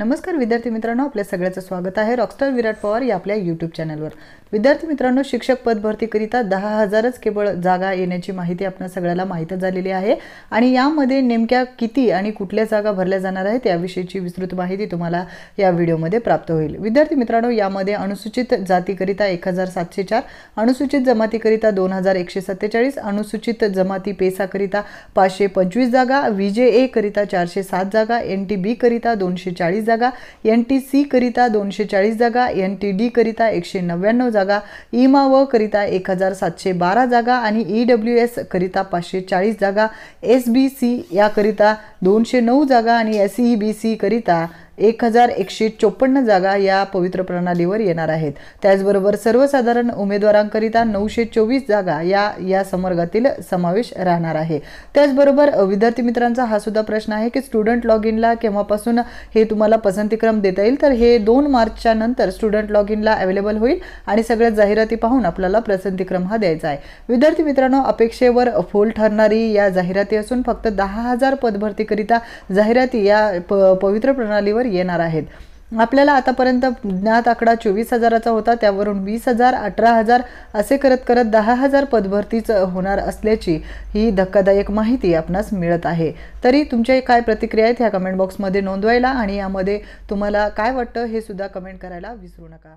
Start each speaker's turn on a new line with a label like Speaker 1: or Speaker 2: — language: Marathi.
Speaker 1: नमस्कार विद्यार्थी मित्रांनो आपल्या सगळ्याचं स्वागत आहे रॉकस्टार विराट पवार या आपल्या यूट्यूब चॅनलवर विद्यार्थी मित्रांनो शिक्षक पद भरतीकरिता दहा हजारच केवळ जागा येण्याची माहिती आपण सगळ्याला माहीतच झालेली आहे. आणि यामध्ये नेमक्या किती आणि कुठल्या जागा भरल्या जाणार आहेत याविषयीची विस्तृत माहिती तुम्हाला या व्हिडिओमध्ये प्राप्त होईल. विद्यार्थी मित्रांनो यामध्ये अनुसूचित जातीकरिता एक हजार सातशे चार अनुसूचित जमातीकरिता दोन हजार एकशे सत्तेचाळीस अनुसूचित जमाती पेसाकरिता पाचशे पंचवीस जागा विजे ए करिता चारशे सात जागा एन टी बी करिता दोनशे चाळीस जागा एन टी सी करिता दोनशे चाळीस जागा एन टी डी करिता एकशे नव्याण्णव जागा इमा व करिता एक हजार सातशे बारा जागा आणि ई डब्ल्यू एस करिता पाचशे चाळीस जागा एस बी सी याकरिता दोनशे नऊ जागा आणि एस ई बी सी करिता एक हजार एकशे चोपन्न जागा या पवित्र प्रणालीवर येणार आहेत. त्याचबरोबर सर्वसाधारण उमेदवारांकरिता नऊशे चोवीस जागा या या समर्गातील समावेश राहणार आहे. त्याचबरोबर विद्यार्थी मित्रांचा हा सुद्धा प्रश्न आहे की स्टुडंट लॉग इनला केव्हापासून हे तुम्हाला पसंतीक्रम देता येईल? तर हे दोन मार्चच्या नंतर स्टुडंट लॉग इनला अवेलेबल होईल आणि सगळ्या जाहिराती पाहून आपल्याला पसंतीक्रम हा द्यायचा आहे. विद्यार्थी मित्रांनो अपेक्षेवर फोल ठरणारी या जाहिराती असून फक्त दहा हजार पदभरतीकरिता जाहिराती या प पवित्र प्रणालीवर येणार आहेत. आपल्याला आतापर्यंत ज्ञात आकडा चोवीस हजाराचा होता त्यावरून वीस हजार अठरा हजार असे करत करत दहा हजार पदभरतीच होणार असल्याची ही धक्कादायक माहिती आपणास मिळत आहे. तरी तुमच्या काय प्रतिक्रिया आहेत ह्या कमेंट बॉक्समध्ये नोंदवायला आणि यामध्ये तुम्हाला काय वाटतं हे सुद्धा कमेंट करायला विसरू नका.